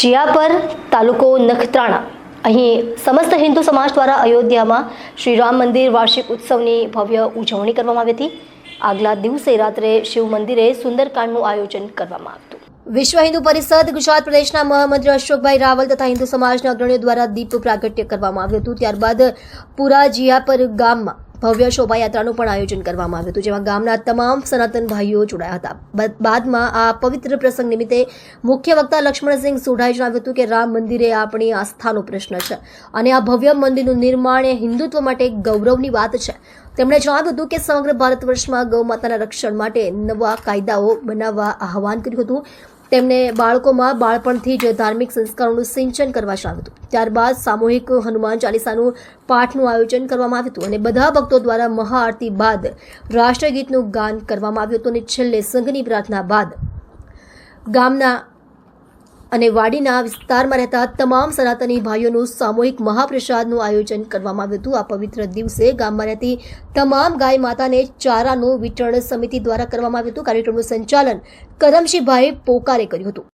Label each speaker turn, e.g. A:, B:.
A: જિયાપર તાલુકો નખત્રાણા. અહીં સમસ્ત હિન્દુ સમાજ દ્વારા અયોધ્યામાં શ્રી રામ મંદિર વાર્ષિક ઉત્સવની ભવ્ય ઉજવણી કરવામાં આવી હતી. આગલા દિવસે રાત્રે શિવ મંદિરે સુંદરકાંડનું આયોજન કરવામાં આવ્યું વિશ્વ હિન્દુ પરિષદ ગુજરાત પ્રદેશના મહામંત્રી અશોકભાઈ રાવલ તથા હિન્દુ સમાજના અગ્રણીઓ દ્વારા દીપ પ્રાગટ્ય કરવામાં આવ્યું હતું. ત્યારબાદ પુરા જિયાપર ગામમાં ભવ્ય શોભાયાત્રાનું પણ આયોજન કરવામાં આવ્યું હતું, જેમાં ગામના તમામ સનાતન ભાઈઓ જોડાયા હતા. બાદ- બાદમાં આ પવિત્ર પ્રસંગ નિમિત્તે મુખ્ય વક્તા લક્ષ્મણસિંહ સોઢાએ જણાવ્યું હતું કે રામ મંદિરે આપણી આસ્થાનો પ્રશ્ન છે અને આ ભવ્ય મંદિરનું નિર્માણ એ હિન્દુત્વ માટે ગૌરવની વાત છે. તેમણે જણાવ્યું હતું કે સમગ્ર ભારત વર્ષમાં ગૌ માતાના રક્ષણ માટે નવા કાયદાઓ બનાવવા આહવાન કર્યું હતું. તેમને બાળકોમાં બાળપણથી જ ધાર્મિક સંસ્કારોનું સિંચન કરવા આવ્યું હતું. ત્યારબાદ સામૂહિક હનુમાન ચાલીસાનું પાઠનું આયોજન કરવામાં આવ્યું હતું અને બધા ભક્તો દ્વારા મહાઆરતી બાદ રાષ્ટ્રગીતનું ગાન કરવામાં આવ્યું હતું અને છેલ્લે સંઘની પ્રાર્થના બાદ ગામના અને વાડીના વિસ્તારમાં રહેતા તમામ સનાતની ભાઈઓનું સામૂહિક મહાપ્રસાદનું આયોજન કરવામાં આવ્યું હતું. આ પવિત્ર દિવસે ગામમાં રહેતી તમામ ગાય માતાને ચારાનું વિતરણ સમિતિ દ્વારા કરવામાં આવ્યું હતું. કાર્યક્રમનું સંચાલન કરમશીભાઈ પોકારે કર્યું હતું.